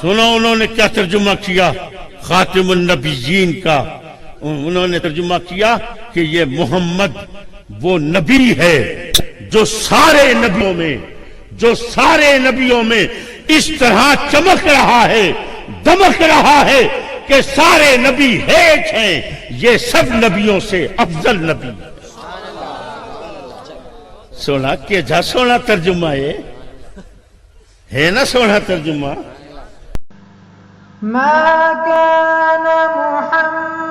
سنو انہوں نے کیا ترجمہ کیا؟ خاتم النبیین کا۔ انہوں نے ترجمہ کیا کہ یہ محمد وہ نبی ہے جو سارے نبیوں میں، جو سارے نبیوں میں اس طرح چمک رہا ہے، دمک رہا ہے کہ سارے نبی ہیچ ہیں۔ یہ سب نبیوں سے افضل نبی۔ سونا کہ جا سونا ترجمہ ہے نا سونا ترجمہ؟ ما كان محمد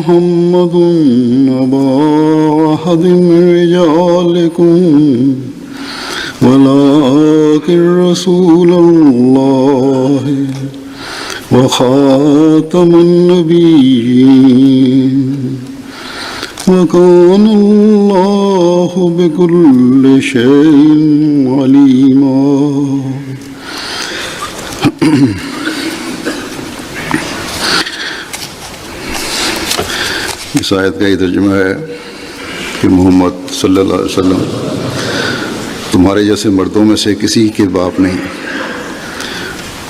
محمد أبا أحد من رجالكم. ولكن رسول الله وخاتم النبيين. وكان الله بكل شيء عليما. شاید کا یہ ترجمہ ہے کہ محمد صلی اللہ علیہ وسلم تمہارے جیسے مردوں میں سے کسی کے باپ نہیں،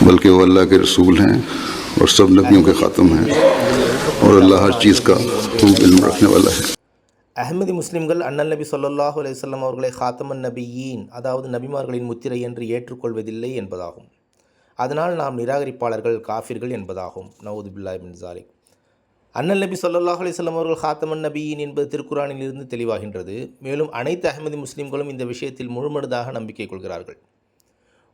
بلکہ وہ اللہ کے رسول ہیں اور سب نبیوں کے خاتم ہیں اور اللہ ہر چیز کا خوب علم رکھنے والا ہے۔ احمد مسلم அண்ணல் நபி சொல்லாஹு அலையம் அவர்களை ஹாத்தமன் நபியின் அதாவது நபிமார்களின் முத்திரை என்று ஏற்றுக்கொள்வதில்லை என்பதாகும் அதனால் நாம் நிராகரிப்பாளர்கள் காஃபிர்கள் என்பதாகும் நவுது பில்லாய் அண்ணல் நபி சொல்லாஹ் அலிஸ்லாம் அவர்கள் ஹாத்தமன் நபியின் என்பது திருக்குறானில் இருந்து தெளிவாகின்றது. மேலும் அனைத்து அகமதி முஸ்லீம்களும் இந்த விஷயத்தில் முழுமனதாக நம்பிக்கை கொள்கிறார்கள்.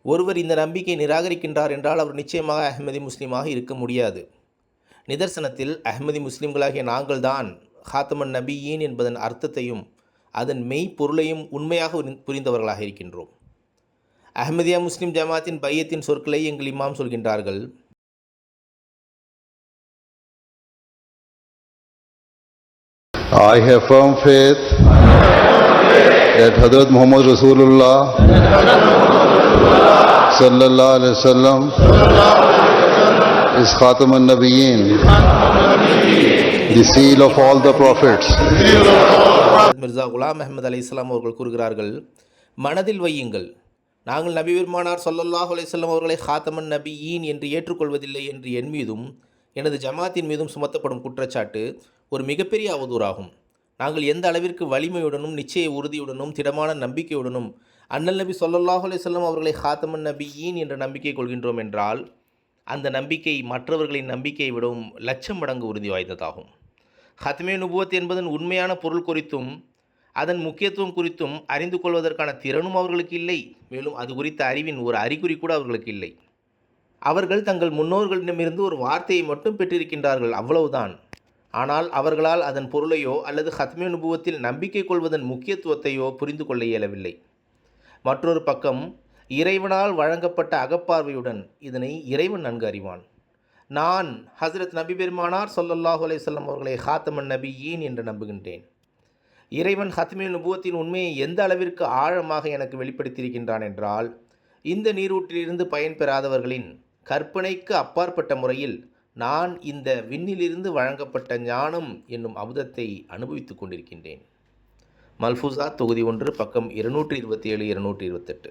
ஒருவர் இந்த நம்பிக்கையை நிராகரிக்கின்றார் என்றால் அவர் நிச்சயமாக அஹ்மதி முஸ்லீமாக இருக்க முடியாது. நிதர்சனத்தில் அஹ்மதி முஸ்லீம்களாகிய நாங்கள்தான் ஹாத்தமன் நபியின் என்பதன் அர்த்தத்தையும் அதன் மெய் பொருளையும் உண்மையாக புரிந்தவர்களாக இருக்கின்றோம். அஹ்மதியா முஸ்லீம் ஜமாத்தின் பையத்தின் சொற்களை எங்கள் இமாம் சொல்கின்றார்கள். I have firm faith that Hazrat Muhammad Rasulullah sallallahu alaihi wasallam is Khatam al-Nabiyyin, the seal of all the prophets. Mirza Ghulam Ahmed அலி இஸ்லாம் அவர்கள் கூறுகிறார்கள் மனதில் வையுங்கள் நாங்கள் நபி பெருமானார் சொல்லல்லாஹ் அலைஹி அவர்களை ஹாத்தமன் நபியின் என்று ஏற்றுக்கொள்வதில்லை என்று என் மீதும் எனது ஜமாத்தின் மீதும் சுமத்தப்படும் குற்றச்சாட்டு ஒரு மிகப்பெரிய அவதூறாகும். நாங்கள் எந்த அளவிற்கு வலிமையுடனும் நிச்சய உறுதியுடனும் திடமான நம்பிக்கையுடனும் அண்ணல் நபி ஸல்லல்லாஹு செல்லும் அவர்களை ஹாத்தமன் நபியீன் என்ற நம்பிக்கை கொள்கின்றோம் என்றால் அந்த நம்பிக்கை மற்றவர்களின் நம்பிக்கையை விடவும் லட்சம் மடங்கு உறுதி வாய்ந்ததாகும். ஹத்மே நுபுவத் என்பதன் உண்மையான பொருள் குறித்தும் அதன் முக்கியத்துவம் குறித்தும் அறிந்து கொள்வதற்கான திறனும் அவர்களுக்கு இல்லை. மேலும் அது குறித்த அறிவின் ஒரு அறிகுறி கூட அவர்களுக்கு இல்லை. அவர்கள் தங்கள் முன்னோர்களிடமிருந்து ஒரு வார்த்தையை மட்டும் பெற்றிருக்கின்றார்கள். அவ்வளவுதான். ஆனால் அவர்களால் அதன் பொருளையோ அல்லது ஹத்மி அனுபவத்தில் நம்பிக்கை கொள்வதன் முக்கியத்துவத்தையோ புரிந்து கொள்ள இயலவில்லை. மற்றொரு பக்கம் இறைவனால் வழங்கப்பட்ட அகப்பார்வையுடன் இதனை இறைவன் நன்கு அறிவான். நான் ஹஸ்ரத் நபி பெருமானார் சொல்லல்லாஹு அலையம் அவர்களை ஹாத்தமன் நபி ஈன் என்று நம்புகின்றேன். இறைவன் ஹத்மி நுபுவத்தின் உண்மையை எந்த அளவிற்கு ஆழமாக எனக்கு வெளிப்படுத்தியிருக்கின்றான் என்றால் இந்த நீரூற்றிலிருந்து பயன்பெறாதவர்களின் கற்பனைக்கு அப்பாற்பட்ட முறையில் நான் இந்த விண்ணிலிருந்து வழங்கப்பட்ட ஞானம் என்னும் அபுதத்தை அனுபவித்து கொண்டிருக்கின்றேன். மல்ஃபூசா தொகுதி ஒன்று، பக்கம் இருநூற்றி இருபத்தி ஏழு இருநூற்றி இருபத்தெட்டு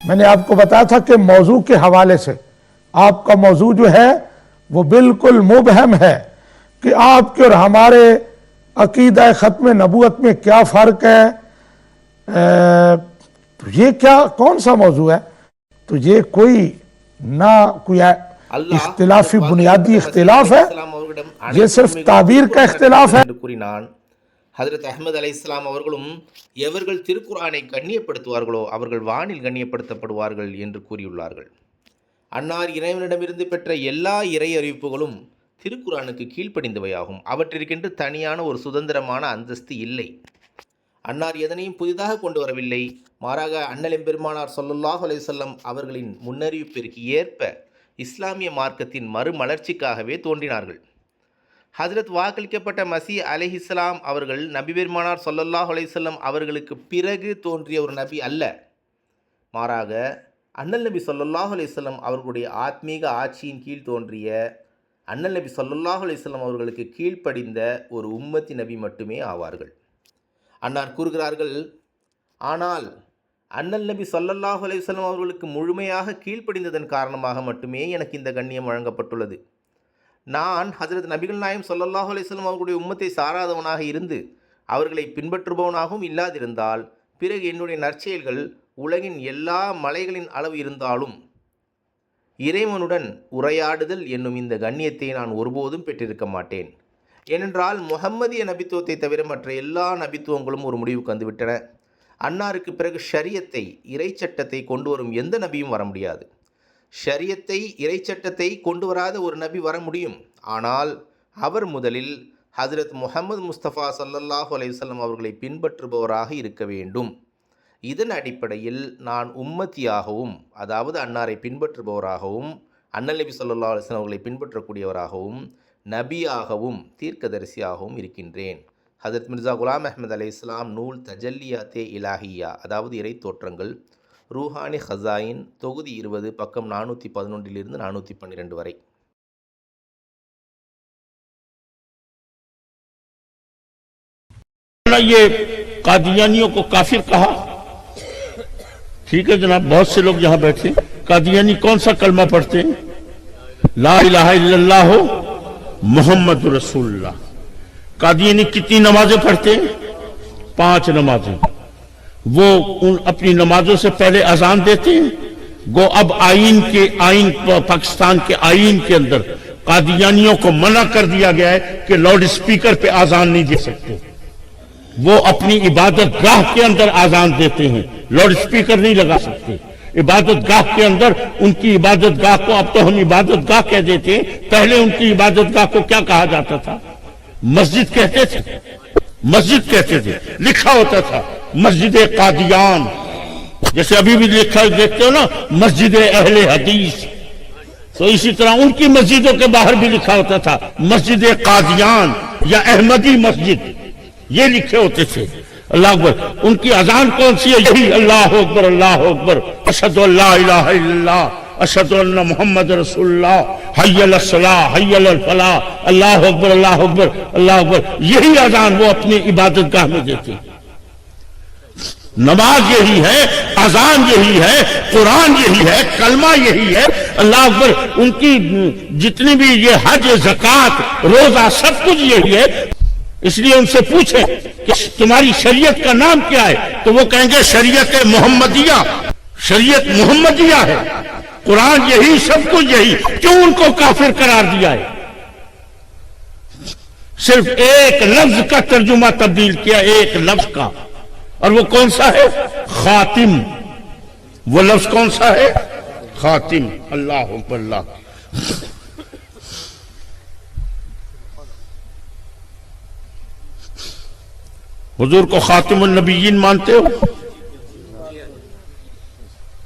میں نے آپ کو بتایا تھا کہ موضوع کے حوالے سے آپ کا موضوع جو ہے وہ بالکل مبہم ہے کہ آپ کے اور ہمارے عقیدہ ختم نبوت میں کیا فرق ہے ये क्या कौन सा मौजू है तो ये कोई ना कोई इख्तिलाफी बुनियादी इख्तिलाफ है ये सिर्फ ताबीर का इख्तिलाफ है என்று கூறினான் ஹஜரத் அஹ்மது அலை இஸ்லாம் அவர்களும் எவர்கள் திருக்குர்ஆனை கண்ணியப்படுத்துவார்களோ அவர்கள் வானில் கண்ணியப்படுத்தப்படுவார்கள் என்று கூறியுள்ளார்கள் அன்னார் இறைவனிடமிருந்து பெற்ற எல்லா இறை அறிவிப்புகளும் திருக்குர்ஆனுக்கு கீழ்ப்படிந்தவையாகும் அவற்றிற்கென்று தனியான ஒரு சுதந்திரமான அந்தஸ்து இல்லை அன்னார் எதனையும் புதிதாக கொண்டு வரவில்லை. மாறாக அண்ணலின் பெருமானார் ஸல்லல்லாஹு அலைஹி அவர்களின் முன்னறிவிப்பிற்கு ஏற்ப இஸ்லாமிய மார்க்கத்தின் மறுமலர்ச்சிக்காகவே தோன்றினார்கள். ஹஜ்ரத் வாக்களிக்கப்பட்ட மசி இஸ்லாம் அவர்கள் நபி பெருமானார் சொல்லல்லாஹ் அலைஹி அவர்களுக்கு பிறகு தோன்றிய ஒரு நபி அல்ல. மாறாக அண்ணல் நபி சொல்லல்லாஹ் அலைஹி அவர்களுடைய ஆத்மீக ஆட்சியின் கீழ் தோன்றிய அண்ணல் நபி சொல்லல்லாஹ் அலைஹி அவர்களுக்கு கீழ்ப்படிந்த ஒரு உம்மத்தி நபி மட்டுமே ஆவார்கள். அன்னார் கூறுகிறார்கள் ஆனால் அண்ணல் நபி சொல்லல்லாஹு அலைஹி அவர்களுக்கு முழுமையாக கீழ்ப்படிந்ததன் காரணமாக மட்டுமே எனக்கு இந்த கண்ணியம் வழங்கப்பட்டுள்ளது. நான் ஹசரத் நபிகள் நாயம் சொல்லல்லாஹு அலைஹி அவர்களுடைய உம்மத்தை சாராதவனாக இருந்து அவர்களை பின்பற்றுபவனாகவும் இல்லாதிருந்தால் பிறகு என்னுடைய நற்செயல்கள் உலகின் எல்லா மலைகளின் அளவு இருந்தாலும் இறைவனுடன் உரையாடுதல் என்னும் இந்த கண்ணியத்தை நான் ஒருபோதும் பெற்றிருக்க மாட்டேன். ஏனென்றால் முகம்மதிய நபித்துவத்தை தவிர மற்ற எல்லா நபித்துவங்களும் ஒரு முடிவுக்கு வந்துவிட்டன அன்னாருக்கு பிறகு ஷரியத்தை இறைச்சட்டத்தை கொண்டு வரும் எந்த நபியும் வர முடியாது. ஷரியத்தை இறைச்சட்டத்தை கொண்டு வராத ஒரு நபி வர முடியும். ஆனால் அவர் முதலில் ஹஜரத் முகமது முஸ்தபா சல்லல்லாஹு அலைவசல்லம் அவர்களை பின்பற்றுபவராக இருக்க வேண்டும். இதன் அடிப்படையில் நான் உம்மத்தியாகவும் அதாவது அன்னாரை பின்பற்றுபவராகவும் அண்ணல் நபி சொல்லா அலிஸ்லாம் அவர்களை பின்பற்றக்கூடியவராகவும் நபியாகவும் தீர்க்கதரிசியாகவும் இருக்கின்றேன் ஹஜரத் மிர்சா குலாம் அஹ்மத் அலை இஸ்லாம் நூல் தஜல்லியாத்தே இலாஹியா அதாவது இறை தோற்றங்கள் ரூஹானி ஹசாயின் தொகுதி இருபது பக்கம் நானூற்றி பதினொன்றிலிருந்து நானூற்றி பன்னிரெண்டு வரை ना ये कादियानियों को काफिर कहा ठीक है जनाब बहुत से लोग यहां बैठे कादियानी कौन सा कलमा पढ़ते हैं ला इलाहा इल्लल्लाह हो محمد رسول اللہ قادیانی کتنی نمازیں پڑھتے ہیں؟ پانچ نمازیں۔ وہ ان اپنی نمازوں سے پہلے اذان دیتے ہیں۔ گو اب آئین کے آئین پاکستان کے آئین کے اندر قادیانیوں کو منع کر دیا گیا ہے کہ لاؤڈ اسپیکر پہ آزان نہیں دے سکتے۔ وہ اپنی عبادت گاہ کے اندر آزان دیتے ہیں۔ لاؤڈ اسپیکر نہیں لگا سکتے۔ عبادت گاہ کے اندر ان کی عبادت گاہ کو اب تو ہم عبادت گاہ کہہ دیتے ہیں، پہلے ان کی عبادت گاہ کو کیا کہا جاتا تھا؟ مسجد کہتے تھے۔ مسجد کہتے تھے۔ لکھا ہوتا تھا، مسجد قادیان۔ جیسے ابھی بھی لکھا دیکھتے ہو نا، مسجد اہل حدیث۔ تو اسی طرح ان کی مسجدوں کے باہر بھی لکھا ہوتا تھا، مسجد قادیان یا احمدی مسجد۔ یہ لکھے ہوتے تھے۔ اللہ اکبر. ان کی اذان کون سی ہے؟ یہی اللہ اکبر اللہ اکبر. اشد اللہ الہ الا اللہ اشد اللہ محمد رسول اللہ. حیل الصلاح حیل الفلاح. اللہ اکبر اللہ اکبر اللہ اکبر. یہی اذان وہ اپنی عبادت گاہ میں دیتے ہیں۔ نماز یہی ہے، اذان یہی ہے، قرآن یہی ہے، کلمہ یہی ہے۔ اللہ اکبر، ان کی جتنی بھی یہ حج زکات روزہ، سب کچھ یہی ہے۔ اس لیے ان سے پوچھیں کہ تمہاری شریعت کا نام کیا ہے؟ تو وہ کہیں گے شریعت محمدیہ۔ شریعت محمدیہ ہے۔ قرآن یہی، سب کچھ یہی۔ کیوں ان کو کافر قرار دیا ہے؟ صرف ایک لفظ کا ترجمہ تبدیل کیا، ایک لفظ کا۔ اور وہ کون سا ہے؟ خاتم۔ وہ لفظ کون سا ہے؟ خاتم۔ اللہ اللہ۔ حضور کو خاتم النبیین مانتے ہو؟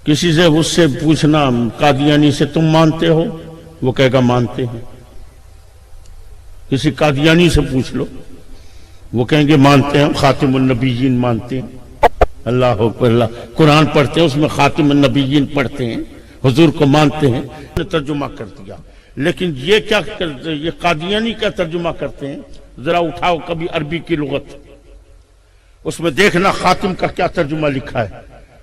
کسی سے اس سے پوچھنا قادیانی سے تم مانتے ہو؟ وہ کہے گا مانتے ہیں۔ کسی قادیانی سے پوچھ لو۔ وہ کہیں گے مانتے ہیں خاتم النبیین مانتے ہیں۔ اللہ اکبر اللہ۔ قرآن پڑھتے ہیں، اس میں خاتم النبیین پڑھتے ہیں۔ حضور کو مانتے ہیں۔ نے ترجمہ کر دیا۔ لیکن یہ کیا کرتے یہ قادیانی کا ترجمہ کرتے ہیں؟ ذرا اٹھاؤ، کبھی عربی کی لغت۔ اس میں دیکھنا خاتم کا کیا ترجمہ لکھا ہے۔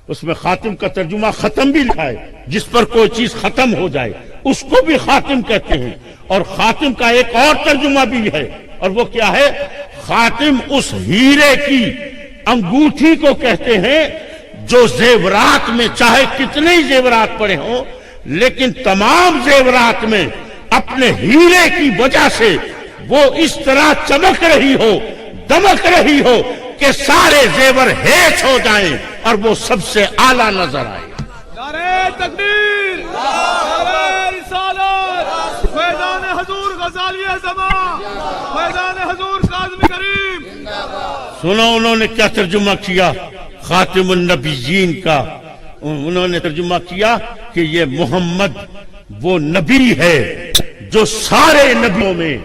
اس میں خاتم کا ترجمہ ختم بھی لکھا ہے۔ جس پر کوئی چیز ختم ہو جائے، اس کو بھی خاتم کہتے ہیں۔ اور خاتم کا ایک اور ترجمہ بھی ہے۔ اور وہ کیا ہے؟ خاتم اس ہیرے کی انگوٹھی کو کہتے ہیں جو زیورات میں چاہے کتنے ہی زیورات پڑے ہوں، لیکن تمام زیورات میں اپنے ہیرے کی وجہ سے وہ اس طرح چمک رہی ہو، دمک رہی ہو۔ کہ سارے زیور ہیچ ہو جائیں اور وہ سب سے اعلیٰ نظر آئے۔ نارے تکبیر نارے رسالت فیضان حضور غزالی زمان فیضان حضور قاظم کریم۔ سنو انہوں نے کیا ترجمہ کیا؟ خاتم النبیین کا۔ انہوں نے ترجمہ کیا کہ یہ محمد وہ نبی ہے جو سارے نبیوں میں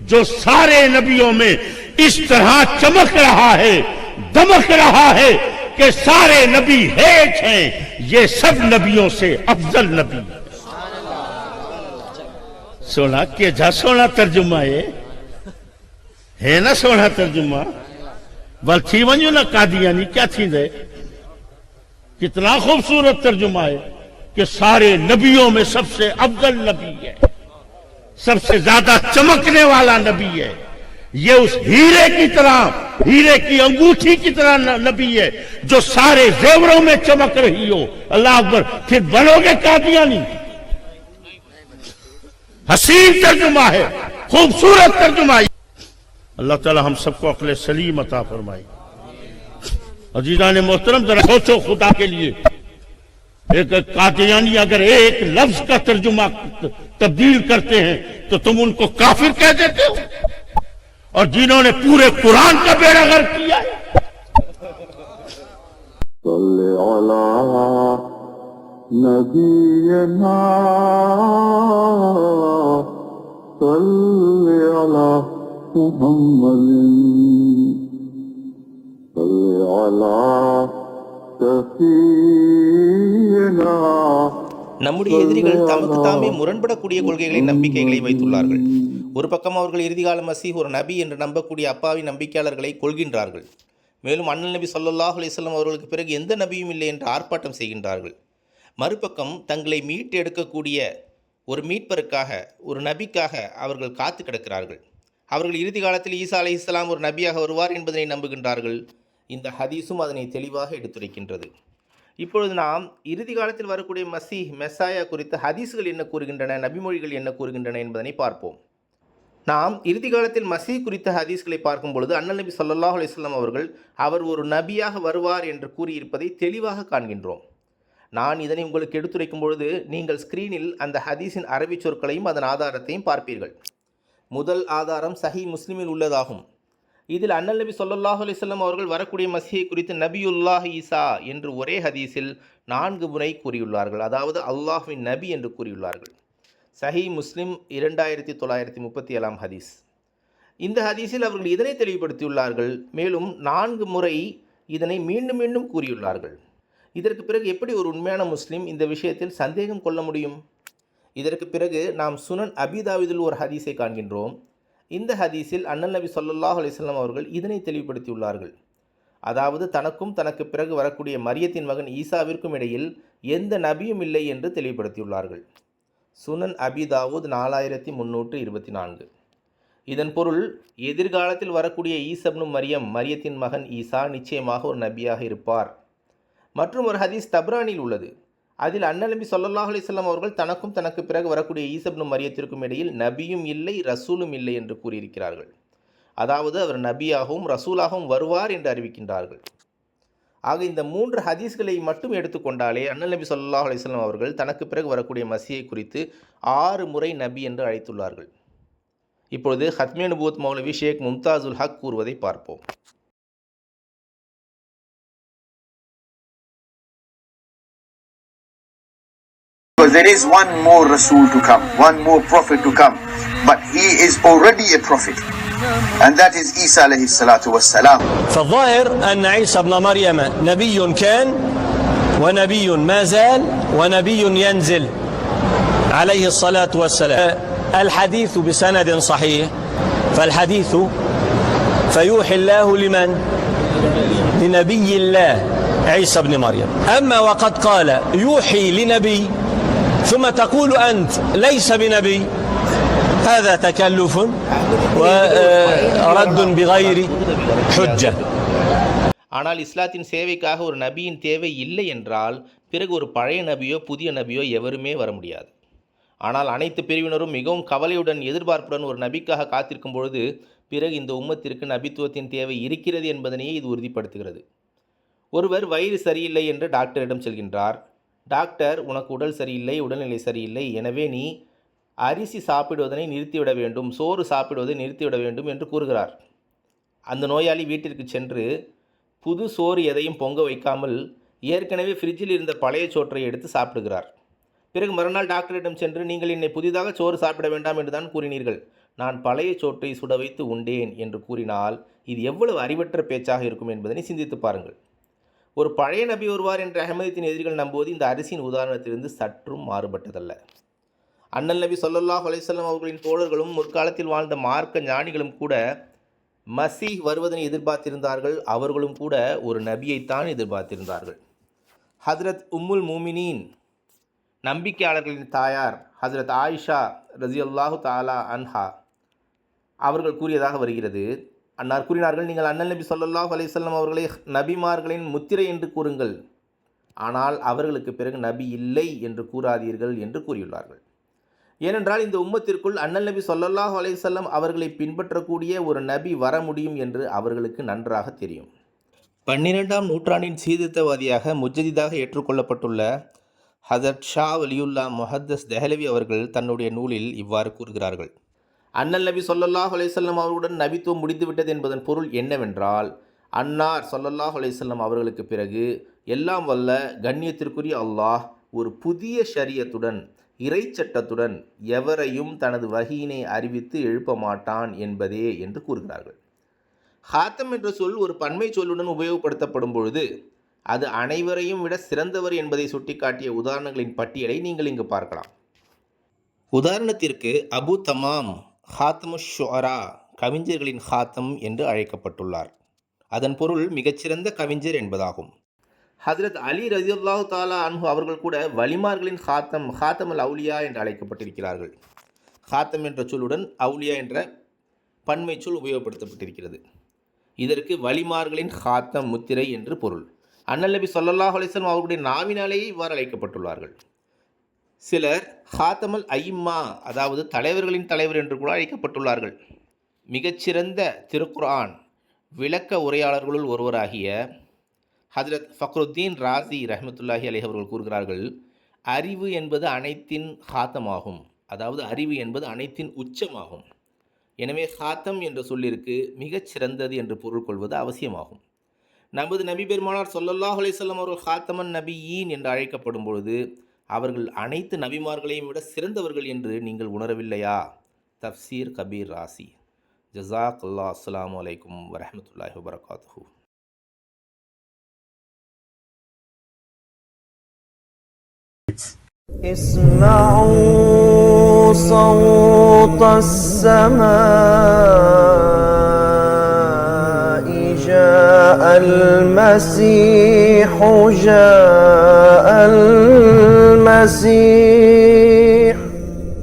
جو سارے نبیوں میں اس طرح چمک رہا ہے، دمک رہا ہے کہ سارے نبی ہیچ ہیں۔ یہ سب نبیوں سے افضل نبی۔ سونا کہ جا سونا ترجمہ ہے؟ ہے نا سونا ترجمہ؟ بل تھی ونجو نا قادیانی، کیا تھی دے؟ کتنا خوبصورت ترجمہ ہے کہ سارے نبیوں میں سب سے افضل نبی ہے۔ سب سے زیادہ چمکنے والا نبی ہے۔ یہ اس ہیرے کی طرح، ہیرے کی انگوٹھی کی طرح نبی ہے، جو سارے زیوروں میں چمک رہی ہو۔ اللہ اکبر، پھر بنو گے قادیانی۔ حسین ترجمہ ہے، خوبصورت ترجمہ ہے۔ اللہ تعالی ہم سب کو عقل سلیم عطا فرمائی عزیزان محترم، ذرا سوچو خدا کے لیے۔ ایک قادیانی اگر ایک لفظ کا ترجمہ تبدیل کرتے ہیں، تو تم ان کو کافر کہہ دیتے ہو۔ और जिन्होंने पूरे कुरान का बेड़ा गर्क किया है صل على نبينا صل على محمد صل على سفينا நம்முடைய எதிரிகள் தமக்கு தாமே முரண்படக்கூடிய கொள்கைகளை நம்பிக்கைகளை வைத்துள்ளார்கள் ஒரு பக்கம் அவர்கள் இறுதிகால மசீஹ் ஒரு நபி என்று நம்பக்கூடிய அப்பாவி நம்பிக்கையாளர்களை கொள்கின்றார்கள். மேலும் அண்ணல் நபி சொல்லல்லாஹ் அலிஸ்லாம் அவர்களுக்கு பிறகு எந்த நபியும் இல்லை என்று ஆர்ப்பாட்டம் செய்கின்றார்கள். மறுபக்கம் தங்களை மீட்டு எடுக்கக்கூடிய ஒரு மீட்பருக்காக ஒரு நபிக்காக அவர்கள் காத்து கிடக்கிறார்கள். அவர்கள் இறுதி காலத்தில் ஈசா அலைஹிஸ்ஸலாம் ஒரு நபியாக வருவார் என்பதனை நம்புகின்றார்கள். இந்த ஹதீஸும் அதனை தெளிவாக எடுத்துரைக்கின்றது. இப்பொழுது நாம் இறுதி காலத்தில் வரக்கூடிய மசி மெஸ்ஸாயா குறித்த ஹதீஸ்கள் என்ன கூறுகின்றன நபிமொழிகள் என்ன கூறுகின்றன என்பதனை பார்ப்போம். நாம் இறுதி காலத்தில் மசீ குறித்த ஹதீஸ்களை பார்க்கும் பொழுது அண்ணல் நபி ஸல்லல்லாஹு அலிஸ்லாம் அவர்கள் அவர் ஒரு நபியாக வருவார் என்று கூறியிருப்பதை தெளிவாக காண்கின்றோம். நான் இதனை உங்களுக்கு எடுத்துரைக்கும் பொழுது நீங்கள் ஸ்கிரீனில் அந்த ஹதீஸின் அரபிச் சொற்களையும் அதன் ஆதாரத்தையும் பார்ப்பீர்கள். முதல் ஆதாரம் சஹி முஸ்லிமில் உள்ளதாகும். இதில் அண்ணல் நபி ஸல்லல்லாஹு அலைஹி அவர்கள் வரக்கூடிய மசியை குறித்து நபியுல்லாஹ் ஈசா என்று ஒரே ஹதீஸில் நான்கு முறை கூறியுள்ளார்கள். அதாவது அல்லாஹ்வின் நபி என்று கூறியுள்ளார்கள். சஹி முஸ்லிம் இரண்டாயிரத்தி தொள்ளாயிரத்தி முப்பத்தி ஏழாம் ஹதீஸ். இந்த ஹதீஸில் அவர்கள் இதனை தெளிவுபடுத்தியுள்ளார்கள். மேலும் நான்கு முறை இதனை மீண்டும் மீண்டும் கூறியுள்ளார்கள். இதற்கு பிறகு எப்படி ஒரு உண்மையான முஸ்லீம் இந்த விஷயத்தில் சந்தேகம் கொள்ள முடியும்? இதற்கு பிறகு நாம் சுனன் அபிதாவிதில் ஒரு ஹதீஸை காண்கின்றோம். இந்த ஹதீஸில் அண்ணல் நபி சொல்லாஹ் அலிஸ்லாம் அவர்கள் இதனை தெளிவுபடுத்தியுள்ளார்கள். அதாவது தனக்கும் தனக்கு பிறகு வரக்கூடிய மரியத்தின் மகன் ஈசாவிற்கும் இடையில் எந்த நபியும் இல்லை என்று தெளிவுபடுத்தியுள்ளார்கள். சுனன் அபிதாவூத் நாலாயிரத்தி முன்னூற்று இருபத்தி நான்கு. இதன் பொருள் எதிர்காலத்தில் வரக்கூடிய ஈசப்னு மரியம் மரியத்தின் மகன் ஈசா நிச்சயமாக ஒரு நபியாக இருப்பார். மற்றும் ஒரு ஹதீஸ் தப்ரானில் உள்ளது. அதில் அண்ணல் நபி அலிஸ்லாம் அவர்கள் தனக்கும் தனக்கு பிறகு வரக்கூடிய ஈசப்னு மரியத்திற்கும் இடையில் நபியும் இல்லை ரசூலும் இல்லை என்று கூறியிருக்கிறார்கள். அதாவது அவர் நபியாகவும் ரசூலாகவும் வருவார் என்று அறிவிக்கின்றார்கள். ஆக இந்த மூன்று ஹதீஸ்களை மட்டும் எடுத்துக்கொண்டாலே அண்ணல் நபி ஸல்லல்லாஹு அலிஸ்லாம் அவர்கள் தனக்கு பிறகு வரக்கூடிய மசியை குறித்து ஆறு முறை நபி என்று அழைத்துள்ளார்கள் இப்பொழுது ஹத்மே நபூத் மௌலவி ஷேக் மும்தாஜுல் ஹக் கூறுவதை பார்ப்போம் there is one more Rasul to come, one more Prophet to come. But he is already a Prophet. And that is Isa alayhi salatu wassalam. فالظاهر أن عيسى ابن مريم نبي كان ونبي ما زال ونبي ينزل عليه الصلاة والسلام. الحديث بسند صحيح فالحديث فيوحي الله لمن؟ لنبي الله عيسى ابن مريم. أما وقد قال يوحي لنبي ثم تقول أنت ليس بنبي هذا تكلف ورد بغير حجة ஆனால் இஸ்லாத்தின் சேவைக்காக ஒரு நபியின் தேவை இல்லை என்றால் பிறகு ஒரு பழைய நபியோ புதிய நபியோ எவருமே வர முடியாது ஆனால் அனைத்து பிரிவினரும் மிகவும் கவலையுடன் எதிர்பார்ப்புடன் ஒரு நபிக்காக காத்திருக்கும் பொழுது பிறகு இந்த உம்மத்திற்கு நபித்துவத்தின் தேவை இருக்கிறது என்பதனையே இது உறுதிப்படுத்துகிறது ஒருவர் வயிறு சரியில்லை என்று டாக்டரிடம் செல்கின்றார் டாக்டர் உனக்கு உடல் சரியில்லை உடல்நிலை சரியில்லை எனவே நீ அரிசி சாப்பிடுவதனை நிறுத்திவிட வேண்டும் சோறு சாப்பிடுவதை நிறுத்திவிட வேண்டும் என்று கூறுகிறார். அந்த நோயாளி வீட்டிற்கு சென்று புது சோறு எதையும் பொங்க வைக்காமல் ஏற்கனவே ஃப்ரிட்ஜில் இருந்த பழைய சோற்றை எடுத்து சாப்பிடுகிறார். பிறகு மறுநாள் டாக்டரிடம் சென்று நீங்கள் என்னை புதிதாக சோறு சாப்பிட வேண்டாம் என்று தான் கூறினீர்கள். நான் பழைய சோற்றை சுட வைத்து உண்டேன் என்று கூறினால் இது எவ்வளவு அறிவற்ற பேச்சாக இருக்கும் என்பதனை சிந்தித்து பாருங்கள். ஒரு பழைய நபி வருவார் என்ற அகமதித்தின் எதிரிகள் நம்புவது இந்த அரிசியின் உதாரணத்திலிருந்து சற்றும் மாறுபட்டதல்ல. அண்ணல் நபி சொல்லல்லா அலைஹி அவர்களின் தோழர்களும் முற்காலத்தில் வாழ்ந்த மார்க்க ஞானிகளும் கூட மசீஹ் வருவதனை எதிர்பார்த்திருந்தார்கள். அவர்களும் கூட ஒரு நபியைத்தான் எதிர்பார்த்திருந்தார்கள். ஹஜ்ரத் உம்முல் மூமினின் நம்பிக்கையாளர்களின் தாயார் ஹசரத் ஆயிஷா ரஜியல்லாஹு தாலா அன்ஹா அவர்கள் கூறியதாக வருகிறது. அன்னார் கூறினார்கள் நீங்கள் அண்ணல் நபி ஸல்லல்லாஹு அலைஹி அவர்களை நபிமார்களின் முத்திரை என்று கூறுங்கள். ஆனால் அவர்களுக்கு பிறகு நபி இல்லை என்று கூறாதீர்கள் என்று கூறியுள்ளார்கள். ஏனென்றால் இந்த உம்மத்திற்குள் அண்ணல் நபி சொல்லல்லாஹ் அலைஹி அவர்களை பின்பற்றக்கூடிய ஒரு நபி வர முடியும் என்று அவர்களுக்கு நன்றாக தெரியும். பன்னிரெண்டாம் நூற்றாண்டின் சீர்திருத்தவாதியாக முஜதிதாக ஏற்றுக்கொள்ளப்பட்டுள்ள ஹசரத் ஷா வலியுல்லா முஹத்தஸ் தெஹலவி அவர்கள் தன்னுடைய நூலில் இவ்வாறு கூறுகிறார்கள். அண்ணல் நபி சொல்லல்லாஹ் அலைஹி வஸல்லம் அவர்களுடன் நபித்துவம் முடிந்துவிட்டது என்பதன் பொருள் என்னவென்றால் அன்னார் சொல்லல்லாஹ் அலைஹி அவர்களுக்கு பிறகு எல்லாம் வல்ல கண்ணியத்திற்குரிய அல்லாஹ் ஒரு புதிய ஷரியத்துடன் இறைச்சட்டத்துடன் எவரையும் தனது வகையினை அறிவித்து எழுப்ப மாட்டான் என்பதே என்று கூறுகிறார்கள். ஹாத்தம் என்ற சொல் ஒரு பன்மை சொல்லுடன் உபயோகப்படுத்தப்படும் பொழுது அது அனைவரையும் விட சிறந்தவர் என்பதை சுட்டிக்காட்டிய உதாரணங்களின் பட்டியலை நீங்கள் இங்கு பார்க்கலாம். உதாரணத்திற்கு அபு தமாம் ஹாத்தமு ஷுஅரா கவிஞர்களின் ஹாத்தம் என்று அழைக்கப்பட்டுள்ளார். அதன் பொருள் மிகச்சிறந்த கவிஞர் என்பதாகும். ஹசரத் அலி ரஜியுல்லாஹு தாலா அன்ஹு அவர்கள் கூட வலிமார்களின் ஹாத்தம் ஹாத்தம் அல் அவுலியா என்று அழைக்கப்பட்டிருக்கிறார்கள். ஹாத்தம் என்ற சொல்லுடன் அவுலியா என்ற பன்மை சொல் உபயோகப்படுத்தப்பட்டிருக்கிறது. இதற்கு வலிமார்களின் ஹாத்தம் முத்திரை என்று பொருள். அண்ணல் நபி ஸல்லல்லாஹு அலிஸ்லம் அவர்களுடைய நாவினாலேயே இவ்வாறு அழைக்கப்பட்டுள்ளார்கள். சிலர் ஹாத்தமல் ஐம்மா அதாவது தலைவர்களின் தலைவர் என்று கூட அழைக்கப்பட்டுள்ளார்கள். மிகச்சிறந்த திருக்குர்ஆன் விளக்க உரையாளர்களுள் ஒருவராகிய ஹஜரத் ஃபக்ருத்தீன் ராசி ரஹமத்துல்லாஹி அலி அவர்கள் கூறுகிறார்கள் அறிவு என்பது அனைத்தின் ஹாத்தமாகும். அதாவது அறிவு என்பது அனைத்தின் உச்சமாகும். எனவே ஹாத்தம் என்ற சொல்லிற்கு மிகச் சிறந்தது என்று பொருள் கொள்வது அவசியமாகும். நமது நபி பெருமானார் சொல்லல்லாஹ் அலிசல்லம் அவர்கள் ஹாத்தமன் நபியீன் என்று அழைக்கப்படும் பொழுது அவர்கள் அனைத்து நபிமார்களையும் விட சிறந்தவர்கள் என்று நீங்கள் உணரவில்லையா? தப்சீர் கபீர் ராசி. ஜசாக் அல்லா அஸ்லாம் அலைக்கும் வரமத்துல்லாஹி வபரகாத்துஹூ. اسمعوا صوت السماء. جاء المسيح جاء المسيح.